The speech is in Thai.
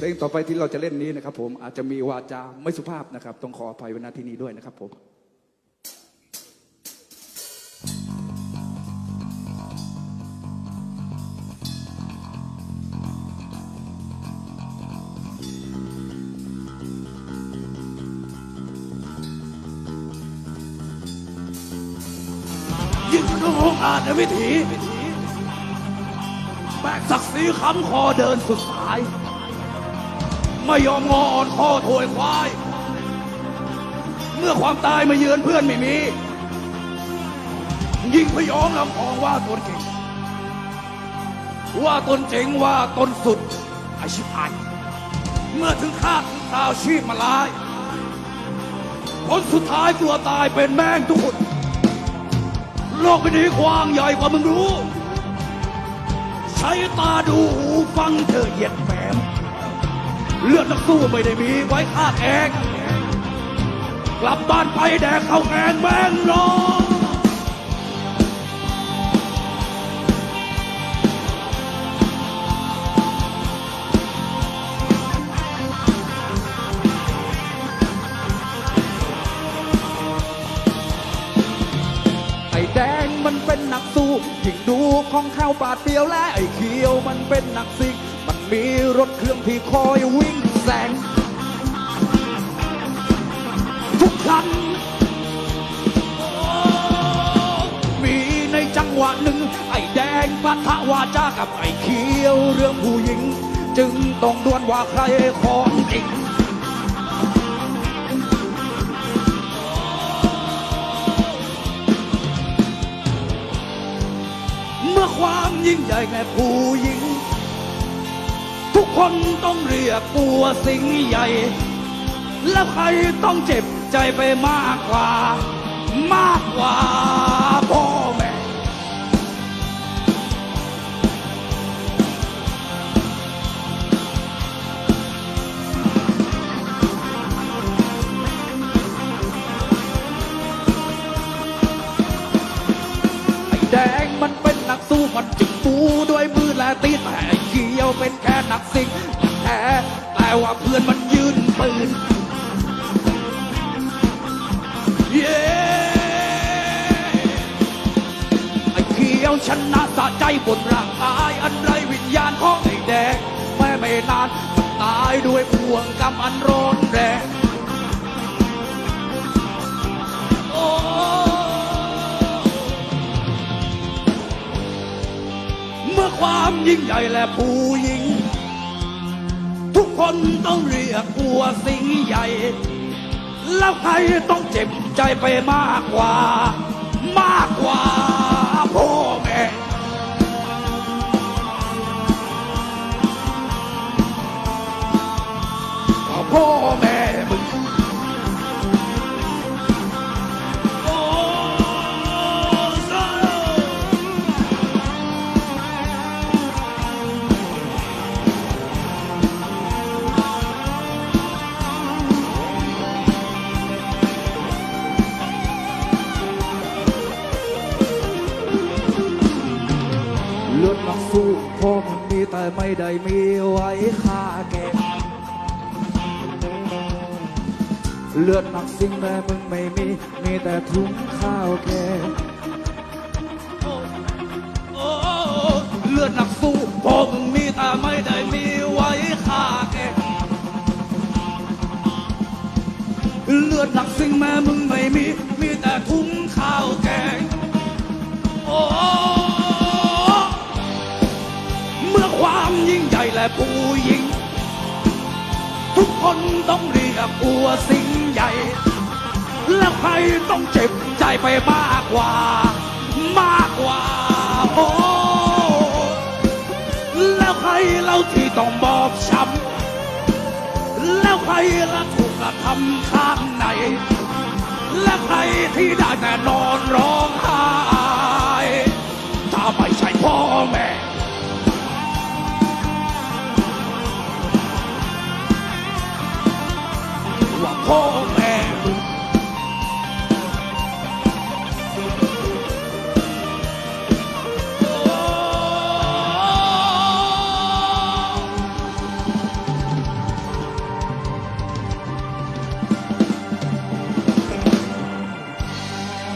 เพลงต่อไปที่เราจะเล่นนี้นะครับ ผมอาจจะมีวาจาไม่สุภาพนะครับ ต้องขออภัยไว้ณที่นี้ด้วยนะครับผมยิ่งกระโงงอาจวิถีแบกศักดิ์ศรีคำคอเดินสุดสาย ไม่ยอมงออ่อนคอถวยควาย เมื่อความตายมาเยือนเพื่อนไม่มี ยิ่งพยองลำพองว่าตนเก่ง ว่าตนเจ๋งว่าตนสุดไอชิบหายเมื่อถึงคาดถึงคราวชีพมาลายผลสุดท้ายกลัวตายเป็นแม่งทุกคนโลกใบนี้กว้างใหญ่กว่ามึงรู้ ใช้ตาดูหูฟังเธอเหยียดแหมม เลือดนักสู้ไม่ได้มีไว้ฆ่าแกงกลับบ้านไปแดกข้าแกงแมงรอไอ้แดงมันเป็นนักสู้ยิ่งดูของข้าวปาดเดียวและไอ้เขียวมันเป็นนักซิก มีรถเครื่องที่คอยวิ่งแซงทุกคัน มีในจังหวะหนึ่ง ไอ้แดงปะทะวาจากับไอ้เขียวเรื่องผู้หญิง จึงต้องดวลว่าใครของจริงเมื่อความยิ่งใหญ่แก่ผู้หญิง ทุกคนต้องเรียกตัวสิงใหญ่ แล้วใครต้องเจ็บใจไปมากกว่า มากกว่าพ่อแม่ ไอ้แดงมันเป็นนักสู้มันจึงปูด้วยมือและตีแต่ เป็นแค่นักสิงแท้แต่ว่าเพื่อนมันยืนปืนเย้ไอ้เขียวชนะสะใจบนร่างกายอันไรวิญญาณของไอ้แดงแม่ไม่นานมันตายด้วยพวงกรรมอันร้อนแรง ความยิ่งใหญ่และผู้หญิง ทุกคนต้องเรียกตัวสิ่งใหญ่ แล้วใครต้องเจ็บใจไปมากกว่า มากกว่าพ่อแม่พ่อแม่ ดนักสู้พ่อมันมีแต่ไม่ได้มีไว้ฆ่าแก่เลือดนักสิ่งแม่มึงไม่มี มีแต่ถุงข้าวแกงเลือดนักสู้พ่อมึงมีแต่ไม่ได้มีไว้ฆ่าแกเลือดหนักสิ่งแม่มึงไม่มี มีแต่ทุ่งข้าวแกงโอ้ คนต้องเรียกอัวสิ่งใหญ่ แล้วใครต้องเจ็บใจไปมากกว่า มากกว่าโอ้แล้วใครเล่าที่ต้องบอบช้ำแล้วใครละถูกกระทำข้างในและใครที่ได้แต่นอนร้องไห้ home